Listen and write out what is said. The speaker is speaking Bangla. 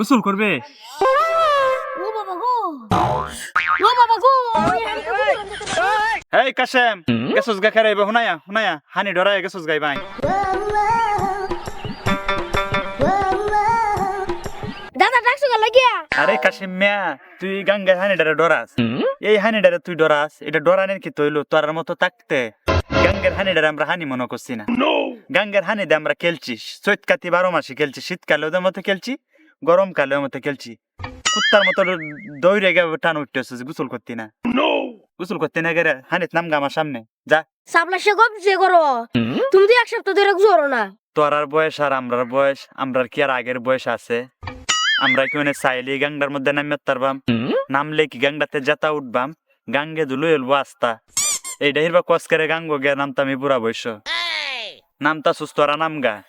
গোসল করবে? ও বাবা গো। ও বাবা গো আমি হানি এই কাশেম গেছস গা খারাইবে হুনায়া হুনায়া হানি ডরায় গেছস গাই ভাই দাদা ডাকছো গা লাগিয়া? আরে কাশিম মিয়া তুই হানিডারে ডরাস। এই হানিডারে তুই ডরাস এটা ডরানের কি তৈলো? তোর মতো থাকতে গাঙ্গের হানিডারে আমরা হানি মনে করছি না। গাঙ্গের হানি দিয়ে আমরা খেলছি চৈত কাতি বারো মাসে খেলছি শীতকালে ওদের মতো খেলছি গরমকালে মতো খেলছি। কুত্তার মতো দৌড়ে গে টান উঠতেছে গোসল করতি না। গোসল করতে না গেলে হানিত নাম গা আমার সামনে। যা। সাবলা সে গপ যে করো। তুমি তো এক সপ্তাহ ধরে জোরো না। তোর আর বয়স আর আমরার বয়স আমরার কি আর আগের বয়স আছে? আমরা কি মানে চাইলে গাঙ্গার মধ্যে নামে তারবাম নামলে কি গাঙ্গাতে যেতা উঠবাম? গাঙ্গে ধুলো এলবো আস্তা এইটা হিরবা কস করে গাঙ্গ গে নামতাম বুড়া বয়স। নামতা সুস্থরা নাম গা।